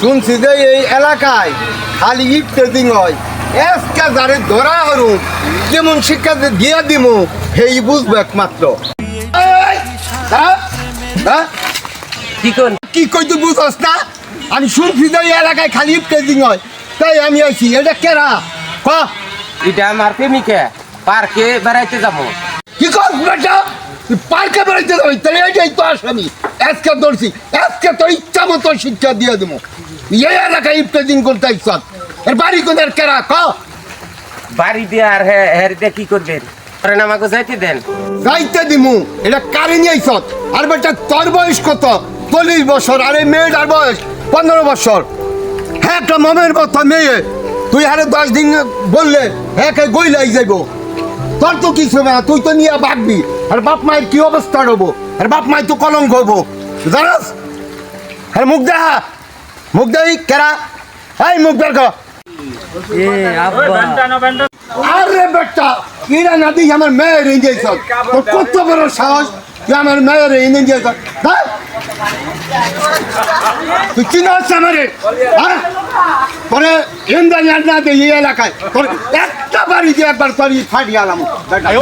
শুনছি যে এই এলাকায় খালি ইট ট্রেডিং হয়। এসকা যারে ধরা হরু যেমন শিক্ষা দিয়া দিমু সেই বুঝবে একমাত্র। কি কোন? কি কইতে বুঝস না? আমি শুনছি যে এই এলাকায় খালি ইট ট্রেডিং হয়। তাই আমি আইছি এটা কেরা? ক? এটা আমার প্রেমিকা পার্কে বেড়াইতে যাব। কি কর বেটা? তুই পার্কে বেড়াইতে যাবি তাহলে এটাই তো আসামি। আজকে ধরছি আজকে তো ইচ্ছা মতো শিক্ষা দিয়ে দেবো। এই এলাকায় ট্রেডিং করতে আইস এর বাড়ি কোনের কেরা ক? বাড়ি দিয়ে আর হ্যাঁ দিয়ে কি করবেন করেন আমাকে যাইতে দেন। যাইতে দিমু এটা কারে নিয়ে আইসত আর? বেটা তোর বয়স কত? চল্লিশ বছর আর এই মেয়েটার বয়স পনেরো বছর। হ্যাঁ একটা মমের মতো মেয়ে তুই হারে দশ দিন বললে হ্যাঁ কে গইলাই যাইব। তোর তো কিছু না তুই তো নিয়ে বাগবি আর বাপ মায়ের কি অবস্থা হব আর বাপ মায়ের তো কলঙ্ক হব জানাস? আর মুখ দেখা মুখ দেই কেরা? এই মুখ বের কর। আরে বেটা এরা না দিই আমার মেয়ের ইঞ্জেকশ তোর কত বড় সাহস তুই আমার মেয়ের ইঞ্জেকশ তুই চিনা হচ্ছে আমারে হ্যাঁ? পরে ইন্দ্রানি আর না এই এলাকায়। তোর একটা বাড়ি দিয়ে একবার তোর ফাটি আলাম। বেটা।